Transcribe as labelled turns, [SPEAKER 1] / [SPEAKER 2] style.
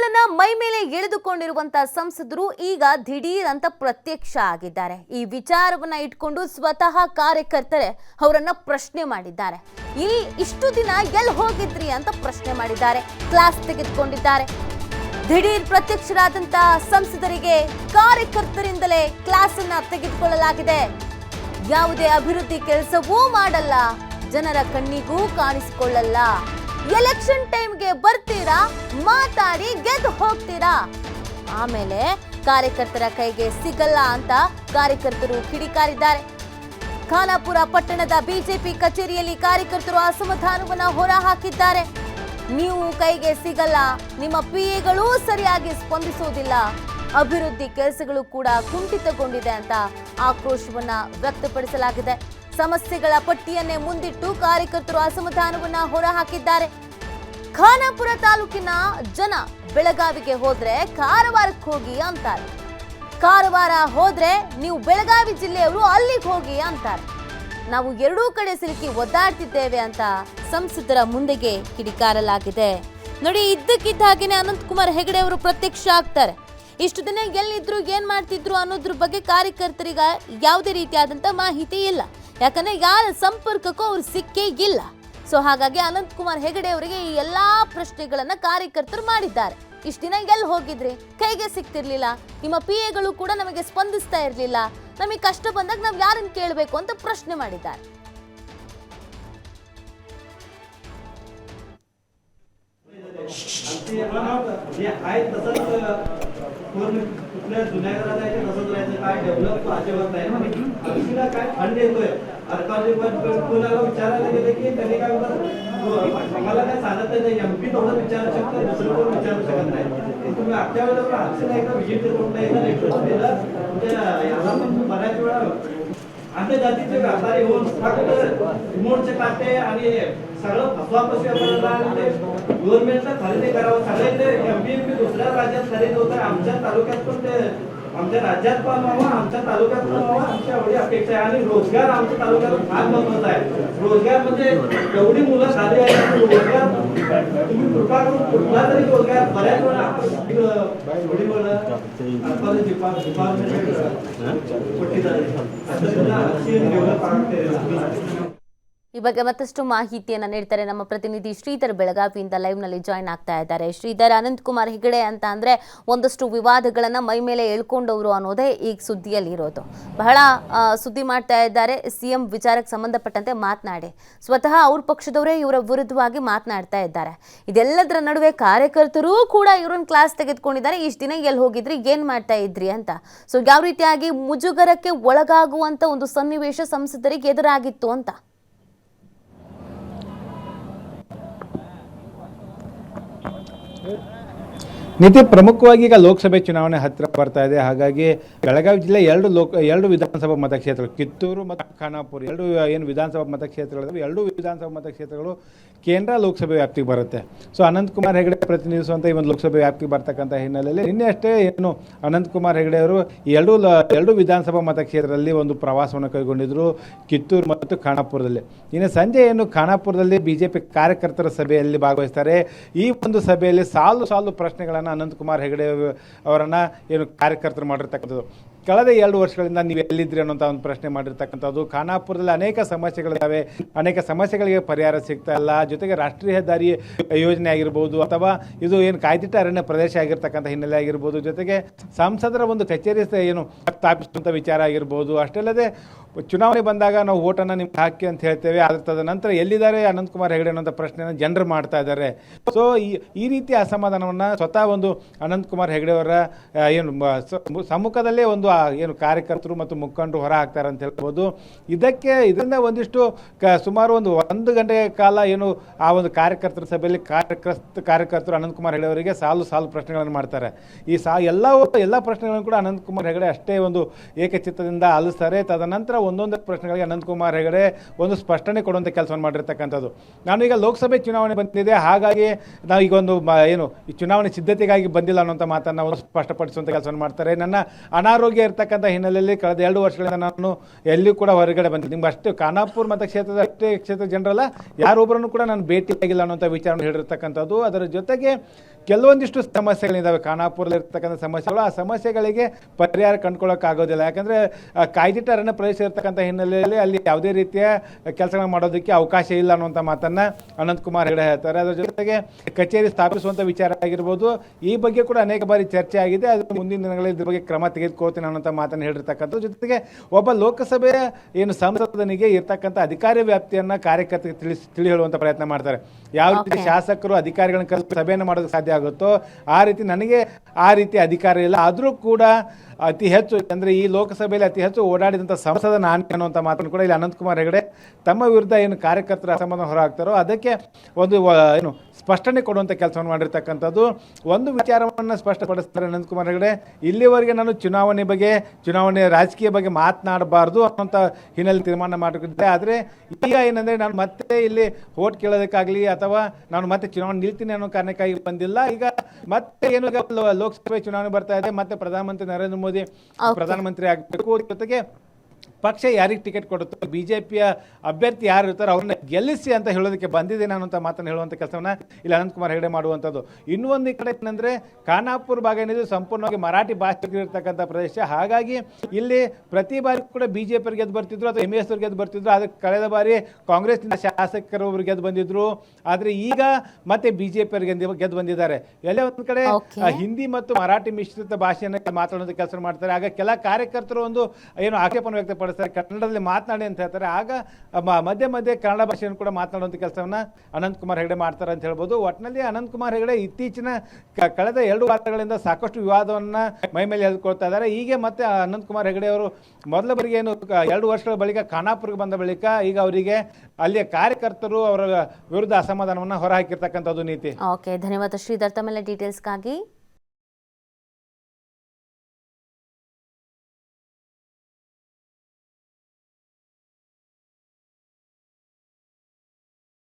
[SPEAKER 1] ಪ್ರಶ್ನೆಗಳನ್ನ ಮೈ ಮೇಲೆ ಎಳೆದುಕೊಂಡಿರುವಂತ ಸಂಸದರು ಈಗ ದಿಢೀರ್ ಅಂತ ಪ್ರತ್ಯಕ್ಷ ಆಗಿದ್ದಾರೆ. ಈ ವಿಚಾರವನ್ನ ಇಟ್ಕೊಂಡು ಸ್ವತಃ ಕಾರ್ಯಕರ್ತರೆ ಅವರನ್ನ ಪ್ರಶ್ನೆ ಮಾಡಿದ್ದಾರೆ. ಈ ಇಷ್ಟು ದಿನ ಎಲ್ ಹೋಗಿದ್ರಿ ಅಂತ ಪ್ರಶ್ನೆ ಮಾಡಿದ್ದಾರೆ. ಕ್ಲಾಸ್ ತೆಗೆದುಕೊಂಡಿದ್ದಾರೆ. ದಿಢೀರ್ ಪ್ರತ್ಯಕ್ಷರಾದಂತಹ ಸಂಸದರಿಗೆ ಕಾರ್ಯಕರ್ತರಿಂದಲೇ ಕ್ಲಾಸ್ ಅನ್ನ ತೆಗೆದುಕೊಳ್ಳಲಾಗಿದೆ. ಯಾವುದೇ ಅಭಿವೃದ್ಧಿ ಕೆಲಸವೂ ಮಾಡಲ್ಲ. ಜನರ ಕಣ್ಣಿಗೂ ಕಾಣಿಸಿಕೊಳ್ಳಲ್ಲ. ಎಲೆಕ್ಷನ್ ಟೈಮ್ಗೆ ಬರ್ತೀರಾ? ಮಾತಾಡಿ ಗೆದ್ದು ಹೋಗ್ತೀರಾ? ಆಮೇಲೆ ಕಾರ್ಯಕರ್ತರ ಕೈಗೆ ಸಿಗಲ್ಲ ಅಂತ ಕಾರ್ಯಕರ್ತರು ಕಿಡಿಕಾರಿದ್ದಾರೆ. ಖಾನಾಪುರ ಪಟ್ಟಣದ ಬಿಜೆಪಿ ಕಚೇರಿಯಲ್ಲಿ ಕಾರ್ಯಕರ್ತರು ಅಸಮಾಧಾನವನ್ನ ಹೊರಹಾಕಿದ್ದಾರೆ. ನೀವು ಕೈಗೆ ಸಿಗಲ್ಲ, ನಿಮ್ಮ ಪಿಎಗಳು ಸರಿಯಾಗಿ ಸ್ಪಂದಿಸುವುದಿಲ್ಲ ಅಭಿವೃದ್ಧಿ ಕೆಲಸಗಳು ಕೂಡ ಕುಂಠಿತಗೊಂಡಿದೆ ಅಂತ ಆಕ್ರೋಶವನ್ನ ವ್ಯಕ್ತಪಡಿಸಲಾಗಿದೆ. ಸಮಸ್ಯೆಗಳ ಪಟ್ಟಿಯನ್ನೇ ಮುಂದಿಟ್ಟು ಕಾರ್ಯಕರ್ತರು ಅಸಮಾಧಾನವನ್ನ ಹೊರಹಾಕಿದ್ದಾರೆ. ಖಾನಾಪುರ ತಾಲೂಕಿನ ಜನ ಬೆಳಗಾವಿಗೆ ಹೋದ್ರೆ ಕಾರವಾರಕ್ಕೆ ಹೋಗಿ ಅಂತಾರೆ. ಕಾರವಾರ ಹೋದ್ರೆ ನೀವು ಬೆಳಗಾವಿ ಜಿಲ್ಲೆಯವರು ಅಲ್ಲಿಗೆ ಹೋಗಿ ಅಂತಾರೆ. ನಾವು ಎರಡೂ ಕಡೆ ಸಿಲುಕಿ ಒದ್ದಾಡ್ತಿದ್ದೇವೆ ಅಂತ ಸಂಸದರ ಮುಂದೆಗೆ ಕಿಡಿಕಾರಲಾಗಿದೆ. ನೋಡಿ, ಇದ್ದಕ್ಕಿದ್ದ ಹಾಗೇನೆ ಅನಂತಕುಮಾರ್ ಹೆಗಡೆ ಅವರು ಪ್ರತ್ಯಕ್ಷ ಆಗ್ತಾರೆ. ಇಷ್ಟು ದಿನ ಎಲ್ಲಿದ್ರು ಏನ್ ಮಾಡ್ತಿದ್ರು ಅನ್ನೋದ್ರ ಬಗ್ಗೆ ಕಾರ್ಯಕರ್ತರಿಗೆ ಯಾವುದೇ ರೀತಿಯಾದಂತ ಮಾಹಿತಿ ಇಲ್ಲ. ಯಾಕಂದ್ರೆ ಯಾರ ಸಂಪರ್ಕಕ್ಕೂ ಅವ್ರು ಸಿಕ್ಕೇ ಇಲ್ಲ ಸೊ ಹಾಗಾಗಿ ಅನಂತ್ ಕುಮಾರ್ ಹೆಗಡೆ ಅವರಿಗೆ ಈ ಎಲ್ಲಾ ಪ್ರಶ್ನೆಗಳನ್ನ ಕಾರ್ಯಕರ್ತರು ಮಾಡಿದ್ದಾರೆ ಇಷ್ಟು ದಿನ ಎಲ್ಲಿ ಹೋಗಿದ್ರಿ ಕೈಗೆ ಸಿಗ್ತಿರ್ಲಿಲ್ಲ ನಿಮ್ಮ ಪಿ ಎಗಳು ಕೂಡ ನಮಗೆ ಸ್ಪಂದಿಸ್ತಾ ಇರಲಿಲ್ಲ ನಮಗೆ ಕಷ್ಟ ಬಂದಾಗ ನಾವು ಯಾರನ್ನ ಕೇಳಬೇಕು ಅಂತ ಪ್ರಶ್ನೆ ಮಾಡಿದ್ದಾರೆ
[SPEAKER 2] कुठल्या जुन्या घरात आहे कसं राहायचं काय डेव्हलप अजिबात नाही आमचीला काय? फंड येतोय. पण कोणाला विचारायला गेले की त्याने काय म्हणतात हो, काय सांगत नाही एमपी तेवढं विचारू शकतो दुसरं कोण विचारू शकत नाही. तुम्ही आजच्या वेळेला पण आजच्या एकदा व्हिजिट करून एकदा रिक्वेस्ट केलं म्हणजे याला पण बऱ्याच वेळा आमच्या जातीचे व्यापारी होऊन फक्त रिमोटचे काटे आणि सगळं फसवाफसवी करायला गव्हर्नमेंटला खरेदी करावं सगळे दुसऱ्या राज्यात खरेदी होत आहे आमच्या तालुक्यात पण ते आमच्या राज्यात पण व्हावं आमच्या तालुक्यात पण व्हावं आमच्या एवढी अपेक्षा आहे. आणि रोजगार आमच्या तालुक्यात फार महत्त्वाचा आहे. रोजगार म्हणजे एवढी मुलं झाली आहेत की रोजगार तुम्ही कृपा करून कुठला तरी रोजगार बऱ्याच वेळा
[SPEAKER 1] ಈ ಬಗ್ಗೆ ಮತ್ತಷ್ಟು ಮಾಹಿತಿಯನ್ನು ನೀಡ್ತಾರೆ ನಮ್ಮ ಪ್ರತಿನಿಧಿ ಶ್ರೀಧರ್ ಬೆಳಗಾವಿಯಿಂದ ಲೈವ್ನಲ್ಲಿ ಜಾಯ್ನ್ ಆಗ್ತಾ ಇದ್ದಾರೆ. ಶ್ರೀಧರ್ ಅನಂತಕುಮಾರ್ ಹೆಗಡೆ ಅಂತ ಅಂದರೆ ಒಂದಷ್ಟು ವಿವಾದಗಳನ್ನ ಮೈ ಮೇಲೆ ಎಳ್ಕೊಂಡವರು ಅನ್ನೋದೇ ಈಗ ಸುದ್ದಿಯಲ್ಲಿ ಇರೋದು. ಬಹಳ ಸುದ್ದಿ ಮಾಡ್ತಾ ಇದ್ದಾರೆ. ಸಿಎಂ ವಿಚಾರಕ್ಕೆ ಸಂಬಂಧಪಟ್ಟಂತೆ ಮಾತನಾಡಿ. ಸ್ವತಃ ಅವ್ರ ಪಕ್ಷದವರೇ ಇವರ ವಿರುದ್ಧವಾಗಿ ಮಾತನಾಡ್ತಾ ಇದ್ದಾರೆ. ಇದೆಲ್ಲದರ ನಡುವೆ ಕಾರ್ಯಕರ್ತರು ಕೂಡ ಇವ್ರನ್ನ ಕ್ಲಾಸ್ ತೆಗೆದುಕೊಂಡಿದ್ದಾರೆ. ಇಷ್ಟು ದಿನ ಎಲ್ಲಿ ಹೋಗಿದ್ರಿ? ಏನು ಮಾಡ್ತಾ ಇದ್ರಿ ಅಂತ. ಸೊ ಯಾವ ರೀತಿಯಾಗಿ ಮುಜುಗರಕ್ಕೆ ಒಳಗಾಗುವಂತ ಒಂದು ಸನ್ನಿವೇಶ ಸಂಸದರಿಗೆ ಎದುರಾಗಿತ್ತು ಅಂತ. Good.
[SPEAKER 3] ನೀತಿ ಪ್ರಮುಖವಾಗಿ ಈಗ ಲೋಕಸಭೆ ಚುನಾವಣೆ ಹತ್ತಿರ ಬರ್ತಾ ಇದೆ. ಹಾಗಾಗಿ ಬೆಳಗಾವಿ ಜಿಲ್ಲೆ ಎರಡು ಲೋಕ, ಎರಡು ವಿಧಾನಸಭಾ ಮತಕ್ಷೇತ್ರಗಳು, ಕಿತ್ತೂರು ಮತ್ತು ಖಾನಾಪುರ ಎರಡು ಏನು ವಿಧಾನಸಭಾ ಮತಕ್ಷೇತ್ರಗಳಿವೆ ಎರಡು ವಿಧಾನಸಭಾ ಮತಕ್ಷೇತ್ರಗಳು ಕೇಂದ್ರ ಲೋಕಸಭೆ ವ್ಯಾಪ್ತಿಗೆ ಬರುತ್ತೆ. ಸೊ ಅನಂತಕುಮಾರ್ ಹೆಗಡೆ ಪ್ರತಿನಿಧಿಸುವಂಥ ಈ ಒಂದು ಲೋಕಸಭೆ ವ್ಯಾಪ್ತಿಗೆ ಬರ್ತಕ್ಕಂಥ ಹಿನ್ನೆಲೆಯಲ್ಲಿ ನಿನ್ನೆ ಅಷ್ಟೇ ಏನು ಅನಂತಕುಮಾರ್ ಹೆಗಡೆ ಅವರು ಎರಡು ಎರಡು ವಿಧಾನಸಭಾ ಮತಕ್ಷೇತ್ರದಲ್ಲಿ ಒಂದು ಪ್ರವಾಸವನ್ನು ಕೈಗೊಂಡಿದ್ದರು ಕಿತ್ತೂರು ಮತ್ತು ಖಾನಾಪುರದಲ್ಲಿ. ಇನ್ನು ಸಂಜೆ ಏನು ಖಾನಾಪುರದಲ್ಲಿ ಬಿ ಜೆ ಪಿ ಕಾರ್ಯಕರ್ತರ ಸಭೆಯಲ್ಲಿ ಭಾಗವಹಿಸ್ತಾರೆ. ಈ ಒಂದು ಸಭೆಯಲ್ಲಿ ಸಾಲು ಸಾಲು ಪ್ರಶ್ನೆಗಳನ್ನು ಅನಂತಕುಮಾರ್ ಹೆಗಡೆ ಅವರನ್ನು ಏನು ಕಾರ್ಯಕರ್ತರು ಮಾಡಿರ್ತಕ್ಕಂಥದ್ದು. ಕಳೆದ ಎರಡು ವರ್ಷಗಳಿಂದ ನೀವು ಎಲ್ಲಿದ್ರಿ ಅನ್ನೋಂಥ ಒಂದು ಪ್ರಶ್ನೆ ಮಾಡಿರ್ತಕ್ಕಂಥದ್ದು. ಖಾನಾಪುರದಲ್ಲಿ ಅನೇಕ ಸಮಸ್ಯೆಗಳಿದ್ದಾವೆ. ಅನೇಕ ಸಮಸ್ಯೆಗಳಿಗೆ ಪರಿಹಾರ ಸಿಗ್ತಾ ಇಲ್ಲ. ಜೊತೆಗೆ ರಾಷ್ಟ್ರೀಯ ಹೆದ್ದಾರಿ ಯೋಜನೆ ಆಗಿರ್ಬೋದು ಅಥವಾ ಇದು ಏನು ಕಾಯ್ದಿಟ್ಟ ಅರಣ್ಯ ಪ್ರದೇಶ ಆಗಿರ್ತಕ್ಕಂಥ ಹಿನ್ನೆಲೆ ಆಗಿರ್ಬೋದು. ಜೊತೆಗೆ ಸಂಸದರ ಒಂದು ಕಚೇರಿ ಏನು ಸ್ಥಾಪಿಸುವಂಥ ವಿಚಾರ ಆಗಿರ್ಬೋದು. ಅಷ್ಟೇ ಅಲ್ಲದೆ ಚುನಾವಣೆ ಬಂದಾಗ ನಾವು ಓಟನ್ನು ನಿಮ್ಗೆ ಹಾಕಿ ಅಂತ ಹೇಳ್ತೇವೆ. ಅದ್ರ ತದನಂತರ ಎಲ್ಲಿದ್ದಾರೆ ಅನಂತಕುಮಾರ್ ಹೆಗಡೆ ಅನ್ನೋಂಥ ಪ್ರಶ್ನೆಯನ್ನು ಜನರು ಮಾಡ್ತಾ ಇದ್ದಾರೆ. ಸೊ ಈ ರೀತಿ ಅಸಮಾಧಾನವನ್ನು ಸ್ವತಃ ಒಂದು ಅನಂತಕುಮಾರ್ ಹೆಗಡೆ ಅವರ ಏನು ಸಮ್ಮುಖದಲ್ಲೇ ಒಂದು ಏನು ಕಾರ್ಯಕರ್ತರು ಮತ್ತು ಮುಖಂಡರು ಹೊರ ಹಾಕ್ತಾರೆ ಅಂತ ಹೇಳ್ಬೋದು. ಇದಕ್ಕೆ, ಇದರಿಂದ ಒಂದಿಷ್ಟು ಕ, ಸುಮಾರು ಒಂದು ಒಂದು ಗಂಟೆ ಕಾಲ ಏನು ಆ ಒಂದು ಕಾರ್ಯಕರ್ತರ ಸಭೆಯಲ್ಲಿ ಕಾರ್ಯಕರ್ತ, ಕಾರ್ಯಕರ್ತರು ಅನಂತಕುಮಾರ್ ಹೆಗಡೆ ಅವರಿಗೆ ಸಾಲು ಸಾಲು ಪ್ರಶ್ನೆಗಳನ್ನು ಮಾಡ್ತಾರೆ. ಈ ಸಾ ಎಲ್ಲ ಎಲ್ಲ ಪ್ರಶ್ನೆಗಳನ್ನು ಕೂಡ ಅನಂತಕುಮಾರ್ ಹೆಗಡೆ ಅಷ್ಟೇ ಒಂದು ಏಕಚಿತ್ತದಿಂದ ಆಲಿಸ್ತಾರೆ. ತದನಂತರ ಒಂದೊಂದು ಪ್ರಶ್ನೆಗಳಿಗೆ ಅನಂತಕುಮಾರ್ ಹೆಗಡೆ ಒಂದು ಸ್ಪಷ್ಟನೆ ಕೊಡುವಂಥ ಕೆಲಸವನ್ನು ಮಾಡಿರ್ತಕ್ಕಂಥದ್ದು. ನಾನು ಈಗ ಲೋಕಸಭೆ ಚುನಾವಣೆ ಬಂದಿದೆ, ಹಾಗಾಗಿ ನಾವು ಈಗ ಒಂದು ಏನು, ಈ ಚುನಾವಣೆ ಸಿದ್ಧತೆಗಾಗಿ ಬಂದಿಲ್ಲ ಅನ್ನೋಂಥ ಮಾತನ್ನು ಅವರು ಸ್ಪಷ್ಟಪಡಿಸುವಂಥ ಕೆಲಸವನ್ನು ಮಾಡ್ತಾರೆ. ನನ್ನ ಅನಾರೋಗ್ಯ ಇರತಕ್ಕಂಥ ಹಿನ್ನೆಲೆಯಲ್ಲಿ ಕಳೆದ ಎರಡು ವರ್ಷಗಳಿಂದ ನಾನು ಎಲ್ಲಿಯೂ ಕೂಡ ಹೊರಗಡೆ ಬಂದಿದ್ದೆ ನಿಮ್ಗೆ ಅಷ್ಟು ಖಾನಾಪುರ ಮತಕ್ಷೇತ್ರದ ಅಷ್ಟೇ ಕ್ಷೇತ್ರ ಜನರಲ್ಲ ಯಾರೊಬ್ಬರನ್ನು ಕೂಡ ನಾನು ಭೇಟಿಯಾಗಿಲ್ಲ ಅನ್ನೋಂಥ ವಿಚಾರವನ್ನು ಹೇಳಿರ್ತಕ್ಕಂಥದ್ದು. ಅದರ ಜೊತೆಗೆ ಕೆಲವೊಂದಿಷ್ಟು ಸಮಸ್ಯೆಗಳಿದ್ದಾವೆ ಖಾನಾಪುರದಲ್ಲಿ ಇರ್ತಕ್ಕಂಥ ಸಮಸ್ಯೆಗಳು, ಆ ಸಮಸ್ಯೆಗಳಿಗೆ ಪರಿಹಾರ ಕಂಡುಕೊಳ್ಳೋಕ್ಕಾಗೋದಿಲ್ಲ. ಯಾಕಂದರೆ ಕಾಯ್ದಿಟ್ಟ ಅರಣ್ಯ ಪ್ರದೇಶ ಇರ್ತಕ್ಕಂಥ ಹಿನ್ನೆಲೆಯಲ್ಲಿ ಅಲ್ಲಿ ಯಾವುದೇ ರೀತಿಯ ಕೆಲಸಗಳನ್ನ ಮಾಡೋದಕ್ಕೆ ಅವಕಾಶ ಇಲ್ಲ ಅನ್ನುವಂಥ ಮಾತನ್ನು ಅನಂತಕುಮಾರ್ ಹೆಗಡೆ ಹೇಳ್ತಾರೆ. ಅದರ ಜೊತೆಗೆ ಕಚೇರಿ ಸ್ಥಾಪಿಸುವಂಥ ವಿಚಾರ ಆಗಿರ್ಬೋದು ಈ ಬಗ್ಗೆ ಕೂಡ ಅನೇಕ ಬಾರಿ ಚರ್ಚೆ ಆಗಿದೆ. ಅದು ಮುಂದಿನ ದಿನಗಳಲ್ಲಿ ಇದ್ರ ಬಗ್ಗೆ ಕ್ರಮ ತೆಗೆದುಕೊಳ್ತೀನಿ ಅನ್ನೋಂಥ ಮಾತನ್ನು ಹೇಳಿರ್ತಕ್ಕಂಥ ಜೊತೆಗೆ ಒಬ್ಬ ಲೋಕಸಭೆಯ ಏನು ಸಂಸದನಿಗೆ ಇರ್ತಕ್ಕಂಥ ಅಧಿಕಾರ ವ್ಯಾಪ್ತಿಯನ್ನು ಕಾರ್ಯಕರ್ತರಿಗೆ ತಿಳಿಸಿ ತಿಳಿ ಹೇಳುವಂಥ ಪ್ರಯತ್ನ ಮಾಡ್ತಾರೆ. ಯಾವ ರೀತಿ. ಶಾಸಕರು ಅಧಿಕಾರಿಗಳನ್ನು ಕರೆದು ಸಭೆಯನ್ನು ಮಾಡೋದಕ್ಕೆ ಸಾಧ್ಯ ಆಗುತ್ತೋ ಆ ರೀತಿ ನನಗೆ ಆ ರೀತಿ ಅಧಿಕಾರ ಇಲ್ಲ. ಆದರೂ ಕೂಡ ಅತಿ ಹೆಚ್ಚು ಅಂದರೆ ಈ ಲೋಕಸಭೆಯಲ್ಲಿ ಅತಿ ಹೆಚ್ಚು ಓಡಾಡಿದಂಥ ಸಂಸದ ನಾನು ಅನ್ನುವಂಥ ಮಾತನ್ನು ಕೂಡ ಇಲ್ಲಿ ಅನಂತಕುಮಾರ್ ಹೆಗಡೆ ತಮ್ಮ ವಿರುದ್ಧ ಏನು ಕಾರ್ಯಕರ್ತರ ಸಂಬಂಧ ಹೊರಹಾಕ್ತಾರೋ ಅದಕ್ಕೆ ಒಂದು ಏನು ಸ್ಪಷ್ಟನೆ ಕೊಡುವಂಥ ಕೆಲಸವನ್ನು ಮಾಡಿರ್ತಕ್ಕಂಥದ್ದು. ಒಂದು ವಿಚಾರವನ್ನು ಸ್ಪಷ್ಟಪಡಿಸ್ತಾರೆ ಅನಂತಕುಮಾರ್ ಹೆಗಡೆ. ಇಲ್ಲಿವರೆಗೆ ನಾನು ಚುನಾವಣೆ ಬಗ್ಗೆ, ಚುನಾವಣೆ ರಾಜಕೀಯ ಬಗ್ಗೆ ಮಾತನಾಡಬಾರ್ದು ಅನ್ನೋಂಥ ಹಿನ್ನೆಲೆ ತೀರ್ಮಾನ ಮಾಡಿಕೊಂಡಿದ್ದೆ. ಆದರೆ ಈಗ ಏನಂದರೆ ನಾನು ಮತ್ತೆ ಇಲ್ಲಿ ಓಟ್ ಕೇಳೋದಕ್ಕಾಗಲಿ ಅಥವಾ ನಾನು ಮತ್ತೆ ಚುನಾವಣೆ ನಿಲ್ತೀನಿ ಅನ್ನೋ ಕಾರಣಕ್ಕಾಗಿ ಬಂದಿಲ್ಲ. ಈಗ ಮತ್ತೆ ಏನು ಲೋಕಸಭೆ ಚುನಾವಣೆ ಬರ್ತಾ ಇದೆ, ಮತ್ತೆ ಪ್ರಧಾನಮಂತ್ರಿ ನರೇಂದ್ರ ಮೋದಿ
[SPEAKER 1] Okay.
[SPEAKER 3] ಪ್ರಧಾನಮಂತ್ರಿ ಆಗಬೇಕು ಜೊತೆಗೆ ಪಕ್ಷ ಯಾರಿಗೆ ಟಿಕೆಟ್ ಕೊಡುತ್ತೋ ಬಿಜೆಪಿಯ ಅಭ್ಯರ್ಥಿ ಯಾರು ಇರ್ತಾರೋ ಅವ್ರನ್ನ ಗೆಲ್ಲಿಸಿ ಅಂತ ಹೇಳೋದಕ್ಕೆ ಬಂದಿದ್ದೇನೆ ಅನ್ನೋಂಥ ಮಾತನ್ನು ಹೇಳುವಂಥ ಕೆಲಸವನ್ನ ಇಲ್ಲಿ ಅನಂತಕುಮಾರ್ ಹೆಗಡೆ ಮಾಡುವಂಥದ್ದು. ಇನ್ನೊಂದು ಈ ಕಡೆ ಏನಂದರೆ ಖಾನಾಪುರ ಭಾಗ ಏನಿದೆ ಸಂಪೂರ್ಣವಾಗಿ ಮರಾಠಿ ಭಾಷೆಗೆ ಇರ್ತಕ್ಕಂಥ ಪ್ರದೇಶ. ಹಾಗಾಗಿ ಇಲ್ಲಿ ಪ್ರತಿ ಬಾರಿ ಕೂಡ ಬಿಜೆಪಿ ಗೆದ್ದು ಬರ್ತಿದ್ರು ಅಥವಾ ಎಂ ಎಸ್ ಗೆದ್ದು ಬರ್ತಿದ್ರು. ಅದಕ್ಕೆ ಕಳೆದ ಬಾರಿ ಕಾಂಗ್ರೆಸ್ನಿಂದ ಶಾಸಕರು ಒಬ್ರು ಗೆದ್ದು ಬಂದಿದ್ರು. ಆದರೆ ಈಗ ಮತ್ತೆ ಬಿಜೆಪಿ ಗೆದ್ದು ಗೆದ್ದು ಬಂದಿದ್ದಾರೆ. ಎಲ್ಲೇ ಒಂದು ಕಡೆ ಹಿಂದಿ ಮತ್ತು ಮರಾಠಿ ಮಿಶ್ರಿತ ಭಾಷೆಯನ್ನು ಮಾತಾಡೋದಕ್ಕೆ ಕೆಲಸ ಮಾಡ್ತಾರೆ. ಆಗ ಕೆಲ ಕಾರ್ಯಕರ್ತರು ಒಂದು ಏನು ಆಕ್ಷೇಪನ ವ್ಯಕ್ತಪಡಿಸ್ತಾರೆ. ಕನ್ನಡದಲ್ಲಿ ಮಾತನಾಡಿ ಅಂತ ಹೇಳ್ತಾರೆ. ಆಗ ಮಧ್ಯೆ ಮಧ್ಯೆ ಕನ್ನಡ ಭಾಷೆಯನ್ನು ಕೂಡ ಮಾತನಾಡುವಂಥ ಕೆಲಸವನ್ನು ಅನಂತಕುಮಾರ್ ಹೆಗಡೆ ಮಾಡ್ತಾರೆ ಅಂತ ಹೇಳ್ಬೋದು. ಒಟ್ಟಿನಲ್ಲಿ ಅನಂತಕುಮಾರ್ ಹೆಗಡೆ ಇತ್ತೀಚಿನ ಕಳೆದ ಎರಡು ವಾರಗಳಿಂದ ಸಾಕಷ್ಟು ವಿವಾದವನ್ನು ಮೈ ಮೇಲೆ ಎಳೆದುಕೊಳ್ತಾ ಇದ್ದಾರೆ. ಹೀಗೆ ಮತ್ತೆ ಅನಂತಕುಮಾರ್ ಹೆಗಡೆ ಅವರು ಮೊದಲ ಬಾರಿಗೆ ಏನು ಎರಡು ವರ್ಷಗಳ ಬಳಿಕ ಖಾನಾಪುರಕ್ಕೆ ಬಂದ ಬಳಿಕ ಈಗ ಅವರಿಗೆ ಅಲ್ಲಿಯ ಕಾರ್ಯಕರ್ತರು ಅವರ ವಿರುದ್ಧ ಅಸಮಾಧಾನವನ್ನು ಹೊರಹಾಕಿರ್ತಕ್ಕಂಥದ್ದು ನೀತಿ.
[SPEAKER 1] ಓಕೆ ಧನ್ಯವಾದ ಶ್ರೀಧರ್. ತಮ್ಮೆಲ್ಲ ಡೀಟೇಲ್ಸ್ಗಾಗಿ